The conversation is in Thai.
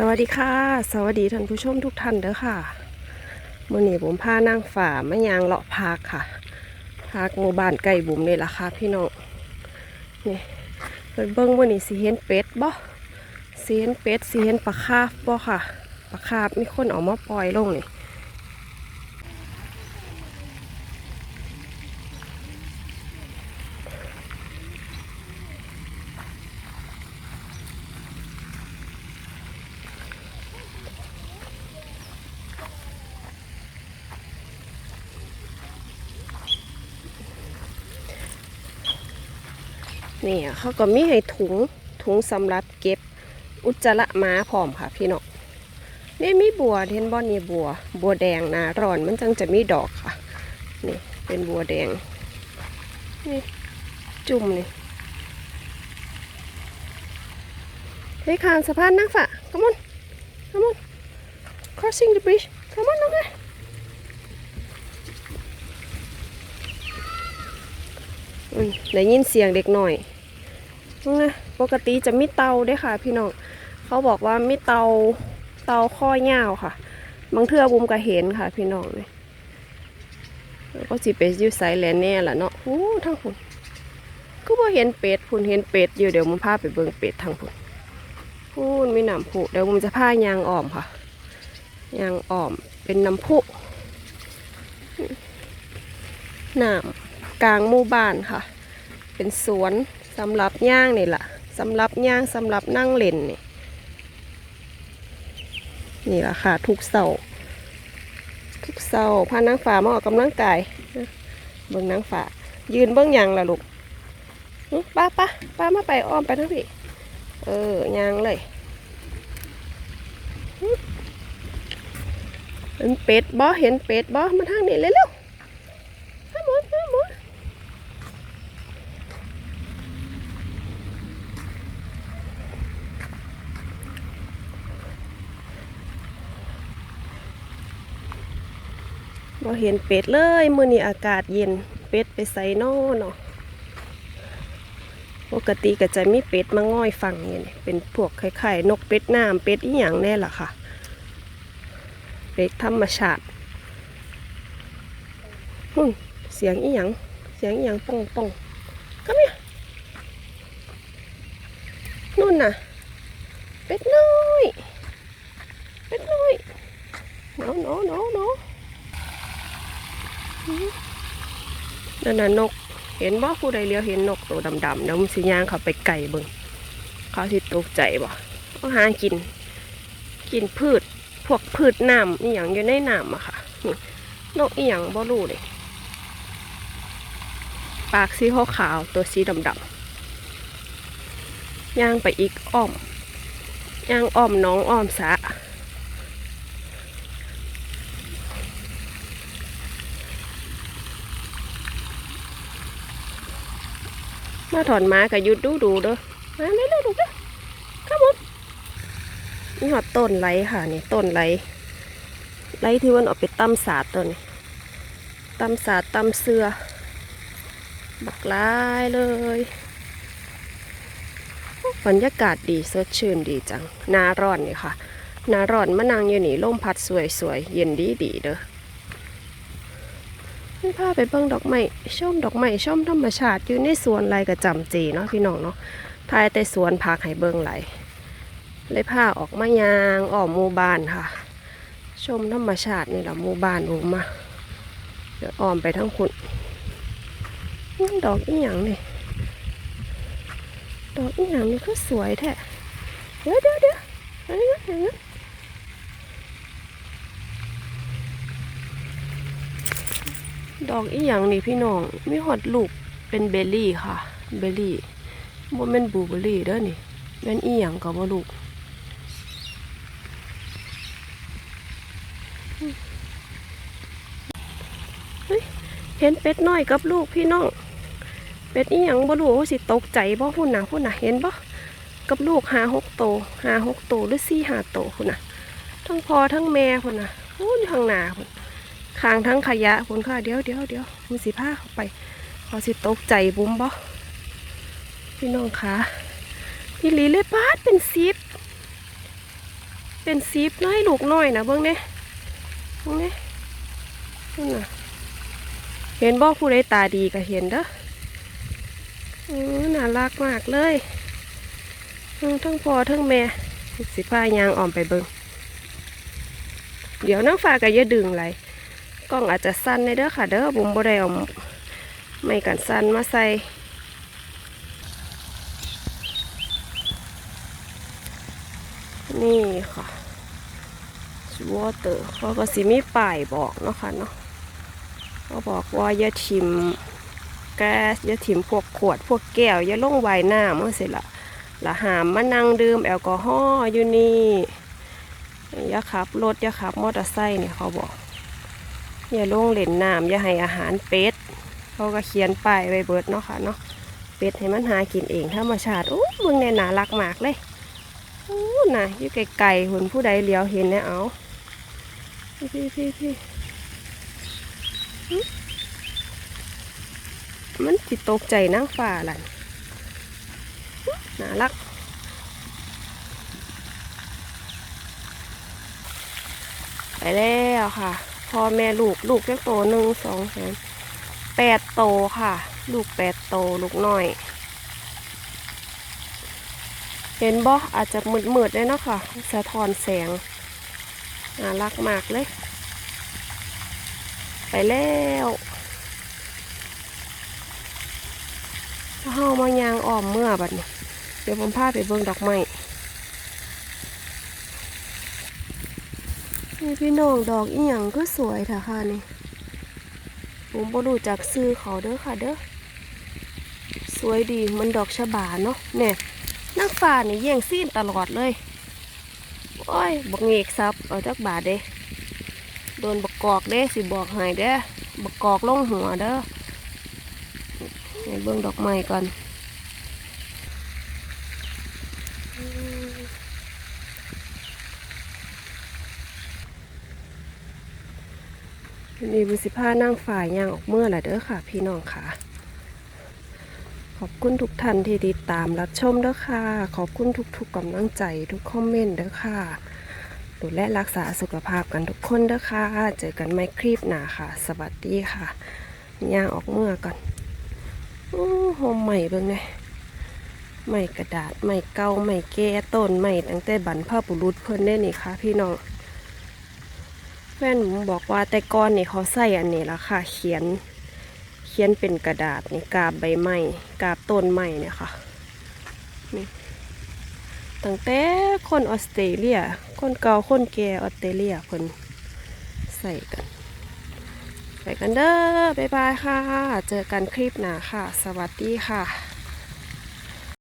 สวัสดีค่ะ สวัสดีท่านผู้ชมทุกท่านเด้อค่ะมื่อนี้ผมพานั่งฝ่ามะยางเลาะพากค่ะพากหมู่บ้านไก่บุ๋มนี่ล่ะค่ะพี่น้องนี่เพิ่นเบิ้งมื่อนี้สิเห็นเป็ดบ่สิเห็นเป็ดสิเห็นปลาคาบบ่ค่ะปลาคาบมีคนออกมาปล่อยลงนี่ นี่เขาก็มีให้ถุงถุงสำหรับเก็บอุจจาระม้าพร้อมค่ะพี่น้องนี่มีบัวเห็นบ่นี่บัว บัวแดงนาร้อนมันจังจะมีดอกค่ะนี่เป็นบัวแดงนี่จุ่มนี่เฮ้ยคานสะพานนักฝะ come on come on crossing the bridge come on น้องไงอืมได้ยินเสียงเด็กหน่อย นะปกติจะมีเตาด้วยค่ะ พี่น้องเขาบอกว่ามีเตาเตาข้อยาวค่ะ บางเทื่อบุมก็เห็นค่ะ พี่น้องเลยแล้วก็สิไปอยู่ไซแลนแน่ล่ะเนาะโอ้ทั้งพุ่นก็บ่เห็นเป็ดพุ่นเห็นเป็ดอยู่เดี๋ยวมุมพาไปเบิ่งเป็ดทางพุ่นพุ่นมีน้ำพุเดี๋ยวมุมจะพายางอ้อมค่ะยางอ้อมเป็นน้ำพุน้ำกลางหมู่บ้านค่ะ เป็นสวน สำหรับย่างนี่แหละสำหรับย่างสำหรับนั่งเล่นนี่นี่แหละค่ะ ทุกเสาทุกเสาพานางฟ้ามาออกกำลังกายเบิ่งนางฟ้ายืนเบิ่งยังล่ะลูกป้าป้าป้ามาไปอ้อมไปทั้งพี่เออย่างเลยเห็นเป็ดบ่เห็นเป็ดบ่มาทางนี้เลยเร็วๆห้ามหมดห้ามหมด บ่เห็นเป็ดเลยมื้อนี้อากาศเย็นเป็ดไปใส่นอเนาะปกติก็จะมีเป็ดมาง่อยฟังนี่นี่เป็นพวกไข่ๆนกเป็ดน้ำเป็ดอีหยังแน่ล่ะค่ะ เป็ดธรรมชาติหุ่นเสียงอีหยังเสียงอีหยังป่องป่องก็เนี่ยนู่นน่ะ เป็ดน้อย เป็ดน้อยเนาะเนั่นน่ะนก เห็นบ่ผู้ใดเลี้ยวเห็นนกตัวดำๆแล้วมันสิย่างเขาไปไก่เบิ่งเขาสิตกใจบ่เขาหากิน กินพืช พวกพืชน้ำอีหยังอยู่ในน้ำอะค่ะนี่นกอีหยังบ่รู้เลยปากสีขาวตัวสีดำๆย่างไปอีกอ้อมย่างอ้อมน้องอ้อมสะ มาถอนม้ากับยุดดูดูเด้อมาเร็วๆดูเด้อข้ามดนี่หอดต้นไรค่ะนี่ต้นไรไรที่มันออกไปตำสาดตัวนี้ตำสาดตำเสือบักลายเลยบรรยากาศดีสดชื่นดีจังนาร้อนนี่ค่ะนาร้อนมะนางอยู่นี่ลมพัดสวยๆเย็นดีดีเด้อ ไม่พาไปเบิ่งดอกไม้ชมดอกไม้ชมธรรมชาติอยู่ในสวนไรกับจำจีเนาะพี่น้องเนาะทายแต่สวนพักให้เบิ่งไหลเลยพาออกมายางออกหมู่บ้านค่ะ ชมธรรมชาตินี่แหละหมู่บ้านอูมาเดี๋ยวอ้อมไปทั้งคุณนี่ดอกอีหยังนี่ดอกอีหยังนี่ก็สวยแท้เดี๋ยวเดี๋ยวเดี๋ยวอันนี้นะอย่างนั้น ดอกอีหยังนี่พี่น้อง มีหอดลูกเป็นเบลลี่ค่ะ เบลลี่บ่แม่นบลูเบอรี่เด้อนี่แม่นอีหยังก็บ่ลูกเห็นเป็ดน้อยกับลูกพี่น้อง เป็ดอีหยังบ่รู้ว่าสิตกใจบ่พุ่นน่ะพุ่นน่ะเห็นบ่กับลูกหาหกโตหาหกโตหรือสี่หาโตพุ่นน่ะ ทั้งพอทั้งแม่พุ่นน่ะพุ่นข้างหนาพุ่น คางทั้งขยะคุณค่ะเดี๋ยวเดี๋ยวเดี๋ยวมือสีผ้าเข้าไปเขาสิตกใจบุ้มบ่พี่น้องคะพี่ลีเลยปาดเป็นซิปเป็นซีฟน้อยลูกน้อยนะเบิ่งเนี่ยเบิ่งเนี่ยนั่นน่ะเห็นบ่ผู้ใดตาดีก็เห็นเด้ออือน่ารักมากเลยทั้งพ่อทั้งแม่สิพายางอ่อมไปเบิ่งเดี๋ยวน้ำฟ้าก็อย่าดึงไหล กล้องอาจจะสั้นในเด้อค่ะ เด้อบุมบ่ได้เอาไม่กันสั้นมาใส่นี่ค่ะวอเตอร์เขาก็สิมีป้ายบอกเนาะค่ะเนาะเขาบอกว่าอย่าทิมแก๊สอย่าทิมพวกขวดพวกแก้วอย่าลงไว้น้ำเมื่อเสิละละหามมานั่งดื่มแอลกอฮอล์อยู่นี่อย่าขับรถอย่าขับมอเตอร์ไซค์เนี่ยเขาบอก อย่าลงเล่นน้ำอย่าให้อาหารเป็ดเขาก็เขียนป้ายไว้เบิดเนาะค่ะเนาะเป็ดให้มันหากินเองธรรมชาติโอ้มึงเนี่ยนารักมากเลยอู้น่ะอยู่ไกลๆหุ่นผู้ใดเลี้ยวเห็นเนี่เอาพี่พี่พี่มันจิตตกใจนั่งฝ่าหลันหึน่ารักไปแล้วค่ะ พ่อแม่ลูกลูกแค่โตหนึ่งสองสามแปดโตค่ะ ลูกแปดโตลูกน้อย เห็นบ่อาจจะมืดๆได้เนาะค่ะ สะท้อนแสงน่ารักมากเลย ไปแล้วเฮามายางอ้อมเมื่อบัดนี้ เดี๋ยวผมพาไปเบิ่งดอกไม้ นี่พี่น้องดอกอีหยังก็สวยเถอะค่ะนี่ผมบ่รู้จักซื้อเขาเด้อค่ะเด้อสวยดีมันดอกชะบาเนาะเนี่ยนักฝ่านี่แย่งซีนตลอดเลยโอ้ยบักเงกซับเอาจักบาทเด้โดนบักกอกเด้สิบอกให้เด้บักกอกลงหัวเด้อเบิ่งดอกไม้ก่อน นี่บุสิผ้านั่งฝ่ายยางออกเมื่อแหละเด้อค่ะ พี่น้องค่ะ ขอบคุณทุกท่านที่ติดตามรับชมเด้อค่ะ ขอบคุณทุกๆกำลังใจทุกคอมเมนต์เด้อค่ะดูแลรักษาสุขภาพกันทุกคนเด้อค่ะ เจอกันไม่คลิปหนาค่ะ สวัสดีค่ะย่างออกเมื่อก่อนอู้โฮมใหม่เบิ่งไงใหม่กระดาษใหม่เก่าใหม่แก่ต้นใหม่ตั้งแต่บรรพบุรุษเพิ่นได้นี่ค่ะ พี่น้อง แฟนผมบอกว่าแต่ก่อนนี่เขาใส่อันนี้ละค่ะ เขียน เขียนเป็นกระดาษนี่กาบใบไม้กาบต้นไม้เนี่ยค่ะนี่ตั้งแต่คนออสเตรเลีย คนเก่าคนแก่ออสเตรเลียเพิ่นใส่กันไปกันเด้อบ๊ายบายค่ะ เจอกันคลิปหน้าค่ะ สวัสดีค่ะ